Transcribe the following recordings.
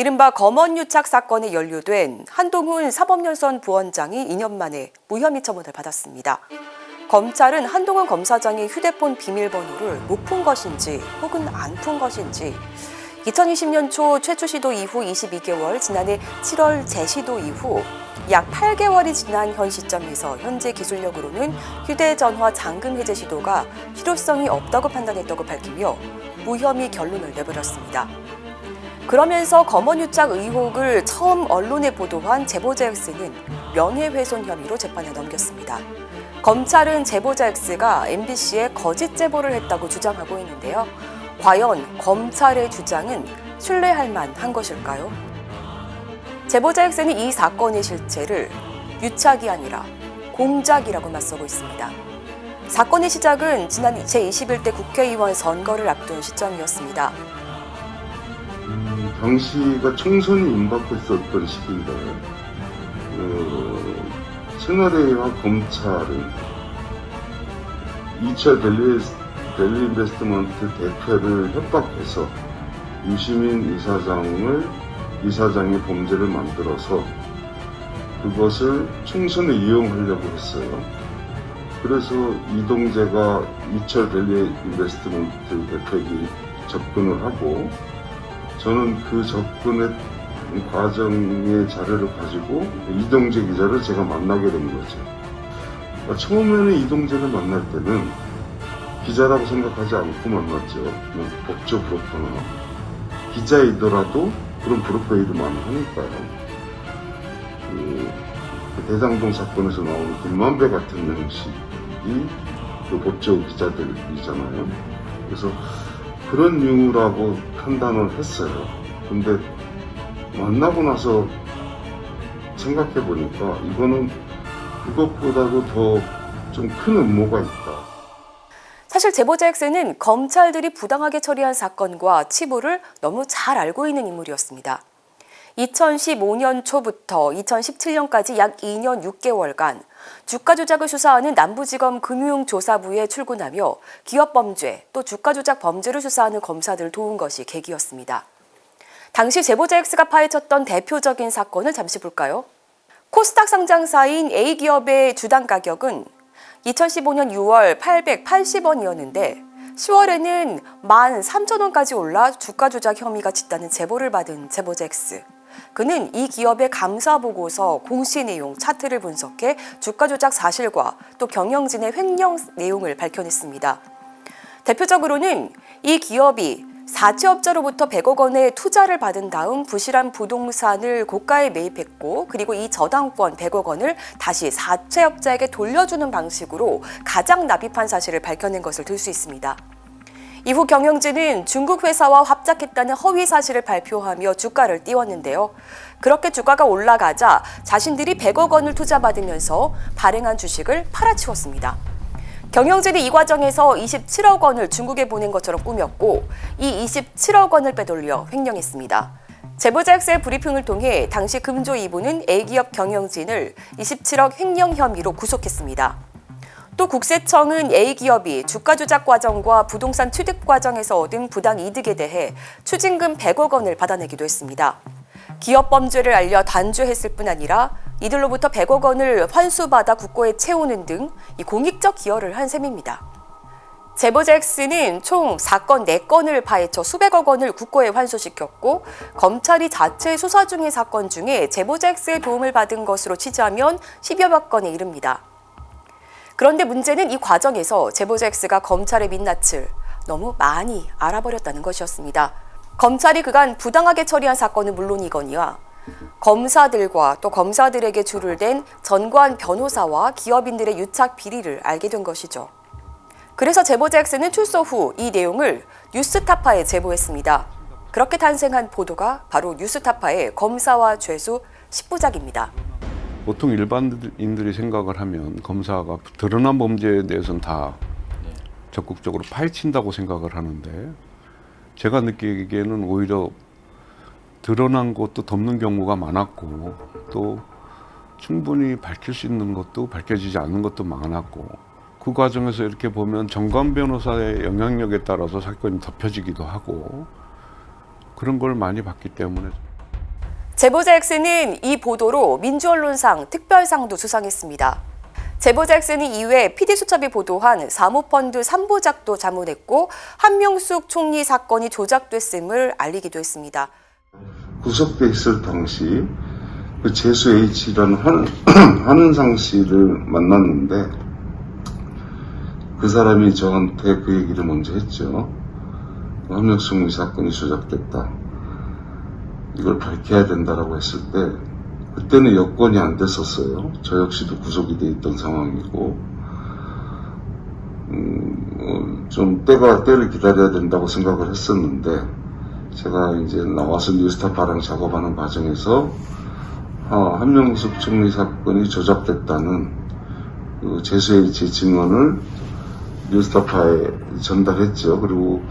이른바 검언유착 사건에 연루된 한동훈 사법연수원 부원장이 2년 만에 무혐의 처분을 받았습니다. 검찰은 한동훈 검사장의 휴대폰 비밀번호를 못 푼 것인지 혹은 안 푼 것인지 2020년 초 최초 시도 이후 22개월, 지난해 7월 재시도 이후 약 8개월이 지난 현 시점에서 현재 기술력으로는 휴대전화 잠금 해제 시도가 실효성이 없다고 판단했다고 밝히며 무혐의 결론을 내버렸습니다. 그러면서 검언유착 의혹을 처음 언론에 보도한 제보자 X는 명예훼손 혐의로 재판에 넘겼습니다. 검찰은 제보자 X가 MBC에 거짓 제보를 했다고 주장하고 있는데요. 과연 검찰의 주장은 신뢰할 만한 것일까요? 제보자 X는 이 사건의 실체를 유착이 아니라 공작이라고 맞서고 있습니다. 사건의 시작은 지난 제21대 국회의원 선거를 앞둔 시점이었습니다. 음, 당시가 총선이 임박했었던 시기인데 어, 채널A와 검찰은 2차 델리, 델리 인베스트먼트 대표를 협박해서 유시민 이사장을 이사장의 범죄를 만들어서 그것을 총선에 이용하려고 했어요. 그래서 이동재가 2차 델리 인베스트먼트 대표에게 접근을 하고 저는 그 접근의 과정의 자료를 가지고 이동재 기자를 제가 만나게 된 거죠. 그러니까 처음에는 이동재를 만날 때는 기자라고 생각하지 않고 만났죠. 뭐 법조 브로커나 기자이더라도 그런 브로커 일을 많이 하니까요. 그, 그 대장동 사건에서 나오는 김만배 같은 형식이 그 법조 기자들이잖아요. 그래서 그런 이유라고 판단을 했어요. 근데 만나고 나서 생각해 보니까 이거는 그것보다도 더 좀 큰 음모가 있다. 사실 제보자 X는 검찰들이 부당하게 처리한 사건과 치부를 너무 잘 알고 있는 인물이었습니다. 2015년 초부터 2017년까지 약 2년 6개월간 주가 조작을 수사하는 남부지검 금융조사부에 출근하며 기업 범죄 또 주가 조작 범죄를 수사하는 검사들을 도운 것이 계기였습니다. 당시 제보자 X가 파헤쳤던 대표적인 사건을 잠시 볼까요? 코스닥 상장사인 A기업의 주당 가격은 2015년 6월 880원이었는데 10월에는 13,000원까지 올라 주가 조작 혐의가 짙다는 제보를 받은 제보자 X. 그는 이 기업의 감사 보고서 공시 내용 차트를 분석해 주가 조작 사실과 또 경영진의 횡령 내용을 밝혀냈습니다. 대표적으로는 이 기업이 사채업자로부터 100억 원의 투자를 받은 다음 부실한 부동산을 고가에 매입했고 그리고 이 저당권 100억 원을 다시 사채업자에게 돌려주는 방식으로 가장 납입한 사실을 밝혀낸 것을 들 수 있습니다. 이후 경영진은 중국 회사와 합작했다는 허위 사실을 발표하며 주가를 띄웠는데요. 그렇게 주가가 올라가자 자신들이 100억 원을 투자받으면서 발행한 주식을 팔아치웠습니다. 경영진이 이 과정에서 27억 원을 중국에 보낸 것처럼 꾸몄고 이 27억 원을 빼돌려 횡령했습니다. 제보자 X의 브리핑을 통해 당시 금조 2부는 A기업 경영진을 27억 횡령 혐의로 구속했습니다. 또 국세청은 A기업이 주가 조작 과정과 부동산 취득 과정에서 얻은 부당 이득에 대해 추징금 100억 원을 받아내기도 했습니다. 기업 범죄를 알려 단죄했을 뿐 아니라 이들로부터 100억 원을 환수받아 국고에 채우는 등이 공익적 기여를 한 셈입니다. 제보자 X는 총 사건 4건을 파헤쳐 수백억 원을 국고에 환수시켰고 검찰이 자체 수사 중인 사건 중에 제보자 X의 도움을 받은 것으로 취재하면 10여억 건에 이릅니다. 그런데 문제는 이 과정에서 제보자 X가 검찰의 민낯을 너무 많이 알아버렸다는 것이었습니다. 검찰이 그간 부당하게 처리한 사건은 물론이거니와 검사들과 또 검사들에게 줄을 댄 전관 변호사와 기업인들의 유착 비리를 알게 된 것이죠. 그래서 제보자 X는 출소 후 이 내용을 뉴스타파에 제보했습니다. 그렇게 탄생한 보도가 바로 뉴스타파의 검사와 죄수 10부작입니다. 보통 일반인들이 생각을 하면 검사가 드러난 범죄에 대해서는 다 적극적으로 파헤친다고 생각을 하는데 제가 느끼기에는 오히려 드러난 것도 덮는 경우가 많았고 또 충분히 밝힐 수 있는 것도 밝혀지지 않는 것도 많았고 그 과정에서 이렇게 보면 정관 변호사의 영향력에 따라서 사건이 덮여지기도 하고 그런 걸 많이 봤기 때문에 제보자 X는 이 보도로 민주언론상 특별상도 수상했습니다. 제보자 X는 이외 PD수첩이 보도한 사모펀드 3부작도 자문했고 한명숙 총리 사건이 조작됐음을 알리기도 했습니다. 구속돼 있을 당시 그 재수 H라는 한, 한은상 씨를 만났는데 그 사람이 저한테 그 얘기를 먼저 했죠. 한명숙 사건이 조작됐다. 이걸 밝혀야 된다라고 했을 때 그때는 여건이 안 됐었어요. 저 역시도 구속이 돼 있던 상황이고 음, 어, 좀 때가 때를 기다려야 된다고 생각을 했었는데 제가 이제 나와서 뉴스타파랑 작업하는 과정에서 아, 한명숙 총리 사건이 조작됐다는 그 재수의 제 증언을 뉴스타파에 전달했죠. 그리고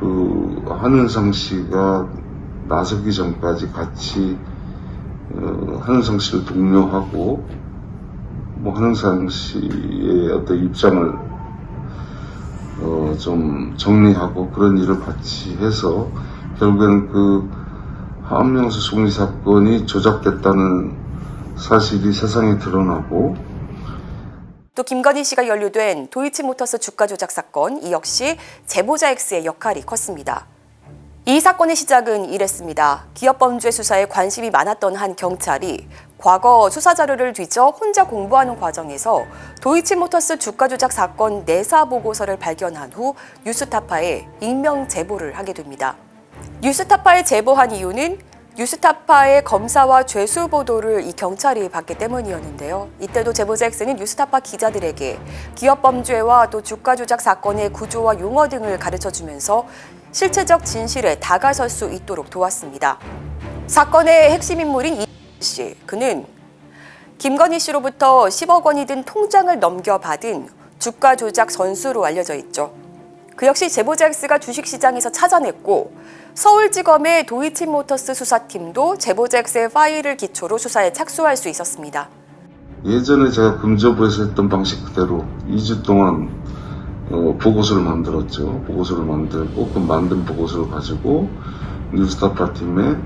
그 한은상 씨가 나서기 전까지 같이 어, 한은상 씨를 독려하고 뭐 한은상 씨의 어떤 입장을 어, 좀 정리하고 그런 일을 같이 해서 결국에는 그 한명수 총리 사건이 조작됐다는 사실이 세상에 드러나고 또 김건희 씨가 연루된 도이치모터스 주가 조작 사건 이 역시 제보자 X의 역할이 컸습니다. 이 사건의 시작은 이랬습니다. 기업 범죄 수사에 관심이 많았던 한 경찰이 과거 수사 자료를 뒤져 혼자 공부하는 과정에서 도이치모터스 주가 조작 사건 내사 보고서를 발견한 후 뉴스타파에 익명 제보를 하게 됩니다. 뉴스타파에 제보한 이유는 뉴스타파의 검사와 죄수 보도를 이 경찰이 받기 때문이었는데요. 이때도 제보자 X는 뉴스타파 기자들에게 기업 범죄와 또 주가 조작 사건의 구조와 용어 등을 가르쳐 주면서 실체적 진실에 다가설 수 있도록 도왔습니다. 사건의 핵심 인물인 이 씨, 그는 김건희 씨로부터 10억 원이 든 통장을 넘겨받은 주가 조작 선수로 알려져 있죠. 그 역시 제보자 X가 주식시장에서 찾아냈고 서울지검의 도이치모터스 수사팀도 제보자 X의 파일을 기초로 수사에 착수할 수 있었습니다. 예전에 제가 금저부에서 했던 방식 그대로 2주 동안 어, 보고서를 만들었죠. 보고서를 만들고 그 만든 보고서를 가지고 뉴스타파 팀에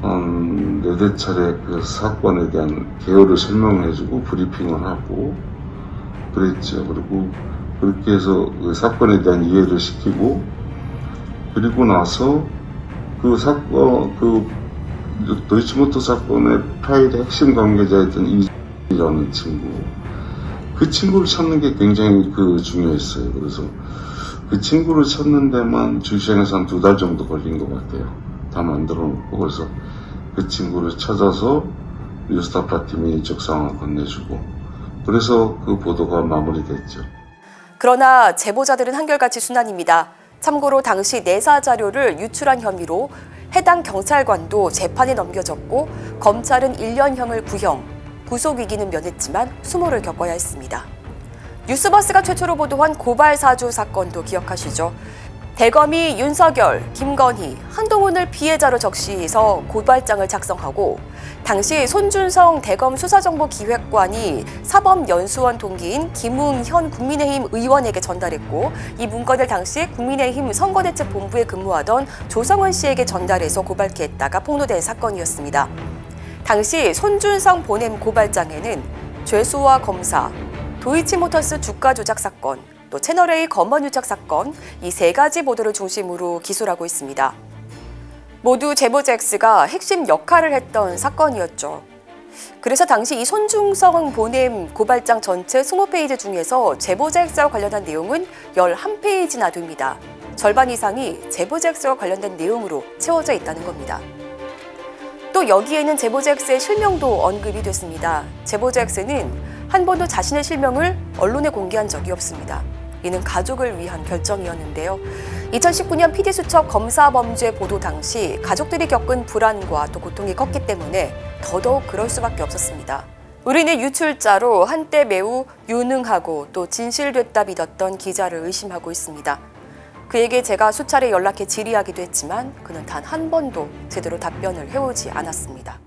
한 네대 차례 그 사건에 대한 개요를 설명해주고 브리핑을 하고 그랬죠. 그리고 그렇게 해서 그 사건에 대한 이해를 시키고 그리고 나서 그 사건 그 도이치모터 사건의 파일의 핵심 관계자였던 이라는 친구 그 친구를 찾는 게 굉장히 그 중요했어요. 그래서 그 친구를 찾는 데만 주시장에서 한 두 달 정도 걸린 것 같아요. 다 만들어 놓고 그래서 그 친구를 찾아서 뉴스타파 팀이 인적 상황을 건네주고 그래서 그 보도가 마무리됐죠. 그러나 제보자들은 한결같이 순환입니다. 참고로 당시 내사 자료를 유출한 혐의로 해당 경찰관도 재판에 넘겨졌고 검찰은 1년형을 구형, 구속 위기는 면했지만 수모를 겪어야 했습니다. 뉴스버스가 최초로 보도한 고발 사주 사건도 기억하시죠? 대검이 윤석열, 김건희, 한동훈을 피해자로 적시해서 고발장을 작성하고 당시 손준성 대검 수사정보기획관이 사법연수원 동기인 김웅현 국민의힘 의원에게 전달했고 이 문건을 당시 국민의힘 선거대책본부에 근무하던 조성은 씨에게 전달해서 고발케 했다가 폭로된 사건이었습니다. 당시 손준성 보냄 고발장에는 죄수와 검사, 도이치모터스 주가 조작 사건, 또 채널A 검언 유착 사건 이 세 가지 보도를 중심으로 기소를 하고 있습니다. 모두 제보자 X가 핵심 역할을 했던 사건이었죠. 그래서 당시 이 손중성 보냄 고발장 전체 20페이지 중에서 제보자 X와 관련한 내용은 11페이지나 됩니다. 절반 이상이 제보자 X와 관련된 내용으로 채워져 있다는 겁니다. 또 여기에는 제보자 X의 실명도 언급이 됐습니다. 제보자 X는 한 번도 자신의 실명을 언론에 공개한 적이 없습니다. 이는 가족을 위한 결정이었는데요. 2019년 PD수첩 검사 범죄 보도 당시 가족들이 겪은 불안과 또 고통이 컸기 때문에 더더욱 그럴 수밖에 없었습니다. 우리는 유출자로 한때 매우 유능하고 또 진실됐다 믿었던 기자를 의심하고 있습니다. 그에게 제가 수차례 연락해 질의하기도 했지만 그는 단 한 번도 제대로 답변을 해오지 않았습니다.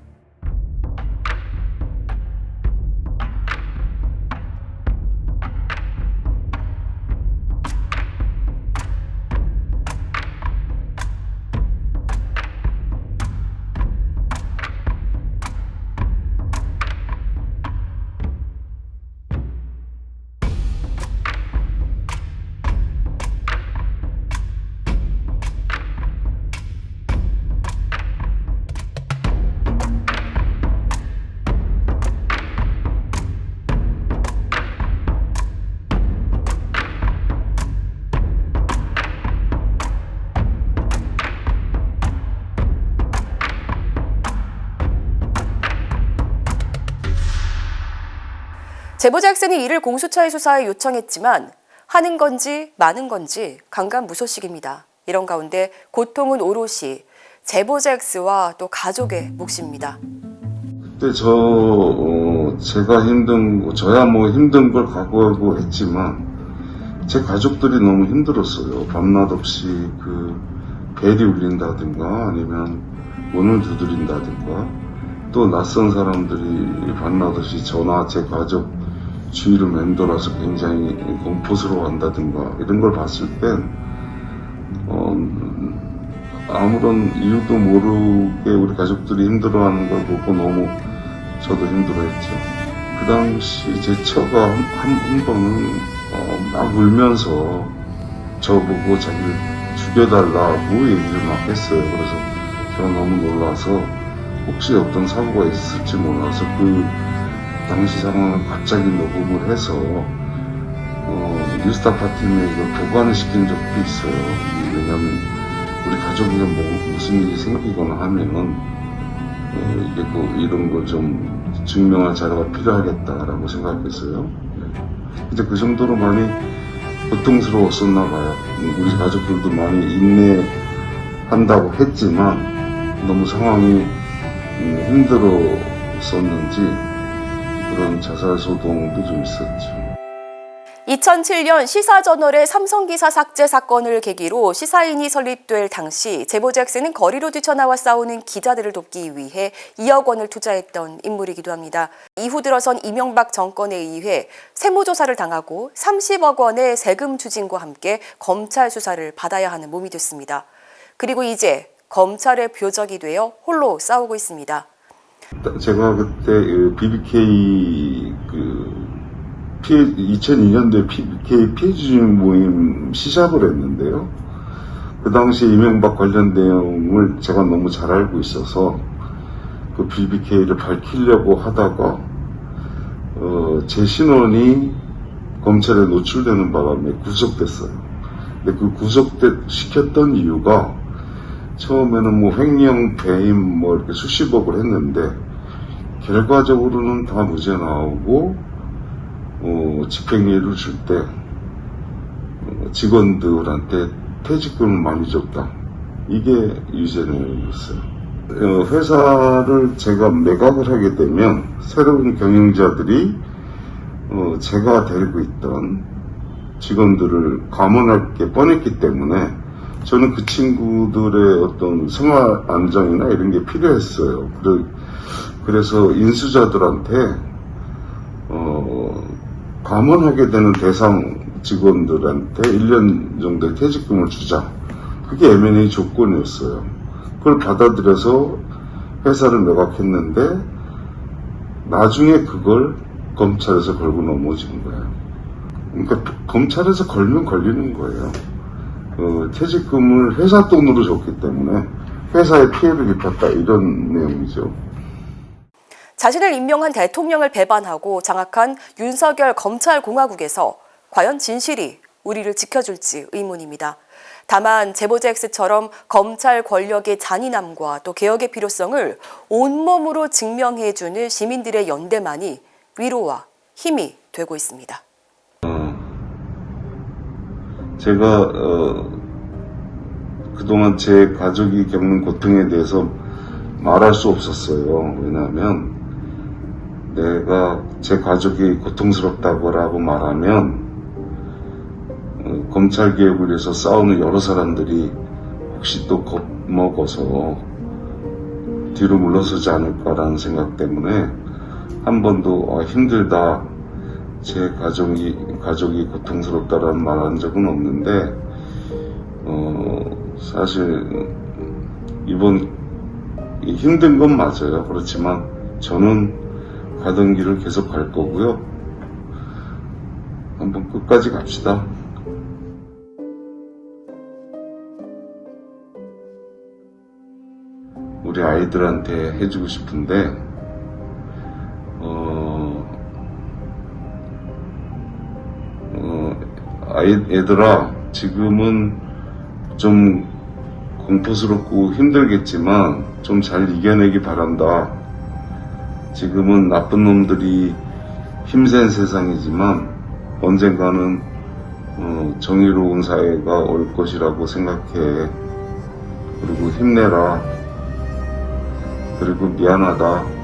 제보자 학생이 이를 공수처의 수사에 요청했지만 하는 건지 마는 건지 강간무소식입니다. 이런 가운데 고통은 오롯이 제보자 X와 또 가족의 몫입니다. 그때 저 어, 제가 힘든 거, 저야 뭐 힘든 걸 각오하고 했지만 제 가족들이 너무 힘들었어요. 밤낮 없이 그 벨이 울린다든가 아니면 문을 두드린다든가 또 낯선 사람들이 밤낮 없이 저나 제 가족 주위를 맴돌아서 굉장히 공포스러워한다든가 이런 걸 봤을 땐 어, 아무런 이유도 모르게 우리 가족들이 힘들어하는 걸 보고 너무 저도 힘들어했죠. 그 당시 제 처가 한, 한, 한 번은 어, 막 울면서 저보고 자기를 죽여달라고 얘기를 막 했어요. 그래서 제가 너무 놀라서 혹시 어떤 사고가 있을지 몰라서 그 당시 상황을 갑자기 녹음을 해서 어, 뉴스타파 팀에 이걸 보관을 시킨 적도 있어요. 왜냐하면 우리 가족에 뭐 무슨 일이 생기거나 하면은 어, 이게 뭐 이런 걸 좀 증명할 자료가 필요하겠다라고 생각했어요. 네. 근데 그 정도로 많이 고통스러웠었나 봐요. 음, 우리 가족들도 많이 인내한다고 했지만 너무 상황이 음, 힘들었었는지 그런 자살 소동도 좀 있었죠. 2007년 시사저널의 삼성기사 삭제 사건을 계기로 시사인이 설립될 당시 제보자 X는 거리로 뛰쳐나와 싸우는 기자들을 돕기 위해 2억 원을 투자했던 인물이기도 합니다. 이후 들어선 이명박 정권에 의해 세무조사를 당하고 30억 원의 세금 추징과 함께 검찰 수사를 받아야 하는 몸이 됐습니다. 그리고 이제 검찰의 표적이 되어 홀로 싸우고 있습니다. 제가 그때 그 BBK 그 피해 2002년도에 BBK 피해주진 모임 시작을 했는데요. 그 당시 이명박 관련 내용을 제가 너무 잘 알고 있어서 그 BBK를 밝히려고 하다가 어, 제 신원이 검찰에 노출되는 바람에 구속됐어요. 근데 그 구속돼 시켰던 이유가 처음에는 뭐 횡령, 배임 뭐 이렇게 수십억을 했는데 결과적으로는 다 무죄 나오고 어, 집행유예를 줄때 어, 직원들한테 퇴직금을 많이 줬다. 이게 유죄 내용이었어요. 어, 회사를 제가 매각을 하게 되면 새로운 경영자들이 어, 제가 데리고 있던 직원들을 감원할 게 뻔했기 때문에 저는 그 친구들의 어떤 생활 안정이나 이런 게 필요했어요. 그래, 그래 서 인수자들한테 어, 감원하게 되는 대상 직원들한테 1년 정도의 퇴직금을 주자. 그게 M&A 조건이었어요. 그걸 받아들여서 회사를 매각했는데 나중에 그걸 검찰에서 걸고 넘어진 거예요. 그러니까 검찰에서 걸면 걸리는 거예요. 어, 퇴직금을 회사 돈으로 줬기 때문에 회사에 피해를 입혔다 이런 내용이죠. 자신을 임명한 대통령을 배반하고 장악한 윤석열 검찰공화국에서 과연 진실이 우리를 지켜줄지 의문입니다. 다만 제보자 X처럼 검찰 권력의 잔인함과 또 개혁의 필요성을 온몸으로 증명해주는 시민들의 연대만이 위로와 힘이 되고 있습니다. 제가 어, 그동안 제 가족이 겪는 고통에 대해서 말할 수 없었어요. 왜냐하면 내가 제 가족이 고통스럽다고 말하면 어, 검찰 개혁을 위해서 싸우는 여러 사람들이 혹시 또 겁먹어서 뒤로 물러서지 않을까라는 생각 때문에 한 번도 아, 힘들다 제 가족이 가족이 고통스럽다라는 말 한 적은 없는데 어 사실 이번 이 힘든 건 맞아요. 그렇지만 저는 가던 길을 계속 갈 거고요. 한번 끝까지 갑시다. 우리 아이들한테 해주고 싶은데 아이, 애들아, 지금은 좀 공포스럽고 힘들겠지만 좀 잘 이겨내기 바란다. 지금은 나쁜 놈들이 힘센 세상이지만 언젠가는 어, 정의로운 사회가 올 것이라고 생각해. 그리고 힘내라. 그리고 미안하다.